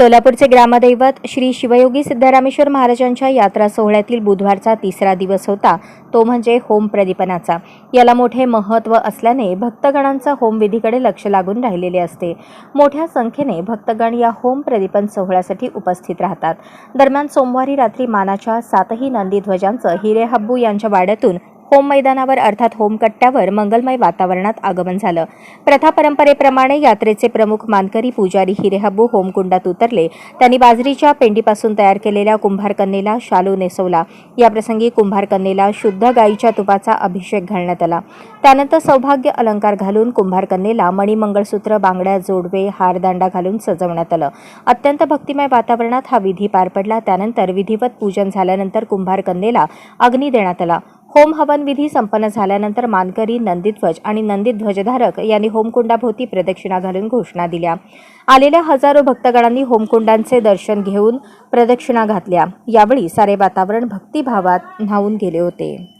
सोलापूरचे ग्रामदैवत श्री शिवयोगी सिद्धरामेश्वर महाराजांच्या यात्रा सोहळ्यातील बुधवारचा तिसरा दिवस होता. तो म्हणजे होम प्रदीपनाचा. याला मोठे महत्त्व असल्याने भक्तगणांचा होमविधीकडे लक्ष लागून राहिलेले असते. मोठ्या संख्येने भक्तगण या होम प्रदीपन सोहळ्यासाठी उपस्थित राहतात. दरम्यान सोमवारी रात्री मानाच्या सातही नंदी ध्वजांचं हिरे हब्बू यांच्या वाड्यातून होम मैदानावर अर्थात होमकट्ट्यावर मंगलमय वातावरणात आगमन झालं. प्रथा परंपरेप्रमाणे यात्रेचे प्रमुख मानकरी पुजारी हिरेहबू होमकुंडात उतरले. त्यांनी बाजरीच्या पेंडीपासून तयार केलेल्या कुंभारकन्येला शालू नेसवला. याप्रसंगी कुंभारकन्येला शुद्ध गायीच्या तुपाचा अभिषेक घालण्यात आला. त्यानंतर सौभाग्य अलंकार घालून कुंभारकन्येला मणिमंगळसूत्र बांगड्या जोडवे हारदांडा घालून सजवण्यात आलं. अत्यंत भक्तिमय वातावरणात हा विधी पार पडला. त्यानंतर विधिवत पूजन झाल्यानंतर कुंभारकन्येला अग्नी देण्यात आला. होम हवन विधी संपन्न झाल्यानंतर मानकरी नंदीध्वज आणि नंदीत ध्वजधारक यांनी होमकुंडाभोवती प्रदक्षिणा घालून घोषणा दिल्या. आलेल्या हजारो भक्तगणांनी होमकुंडांचे दर्शन घेऊन प्रदक्षिणा घातल्या. यावेळी सारे वातावरण भक्तिभावात न्हावून गेले होते.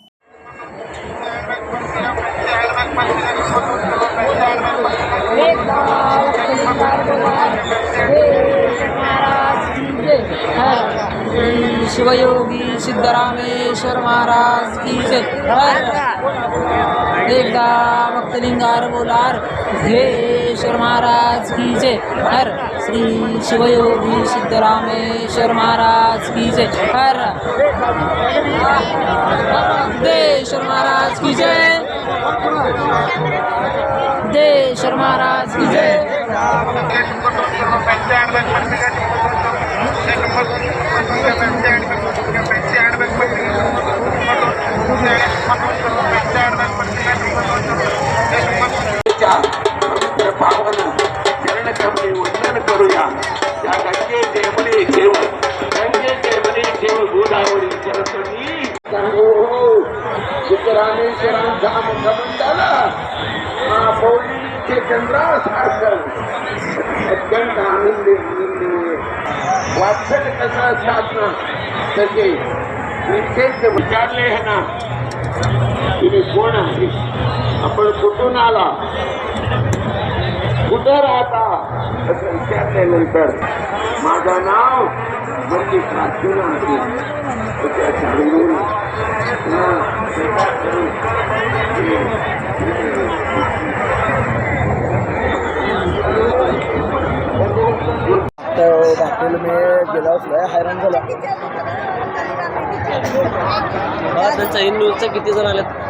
शिवयोगी सिद्धरामेश्वर महाराज की जय। हर एकदा भक्तलिंगार बोलार, धीरेश्वर महाराज की जय। हर श्री शिवयोगी सिद्धरामेश्वर महाराज की जय। हर देश्वर महाराज की जय। देश्वर महाराज की जय। देव धाम सरस्वती सांगो सिद्धरामेश्वरांचा मुखमंडल मापौलीचे अत्यंत आनंदी आनंदी वाचन कसा साधना तसे विशेष विचारले है ना. तुम्ही कोण आहे? आपण कुठून आला? कुठं राहता? असं विचारल्यानंतर माझं नाव म्हणजे प्रार्थना आहे त्या सांगून बाटलीला मी गेला असलो हैराण झाला. चैन न्यूजचं किती जण आलेत?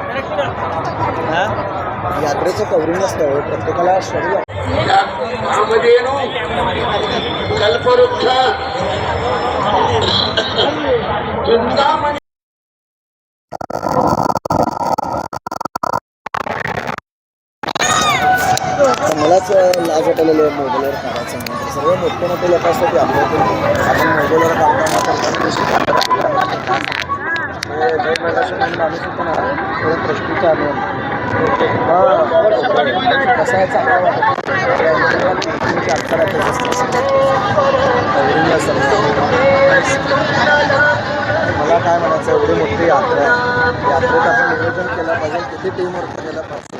यात्रेचं कवरिंग असतं प्रत्येकाला शरीर कल्पवृक्ष. मलाच लाज वाटलेलं आहे मोबाईलवर काढायचं सर्व मोठे मोठे लोक असतात ते आपल्या इथे आपण मोबाईलवर काढताना करताना हे दोन मिनिटाचे प्रश्न माणूस होतो ना आहे चांगला वाटत मला काय म्हणायचं एवढी मोठी यात्रा आहे. यात्रेत आपण नियोजन केलं पाहिजे किती टीमवर्क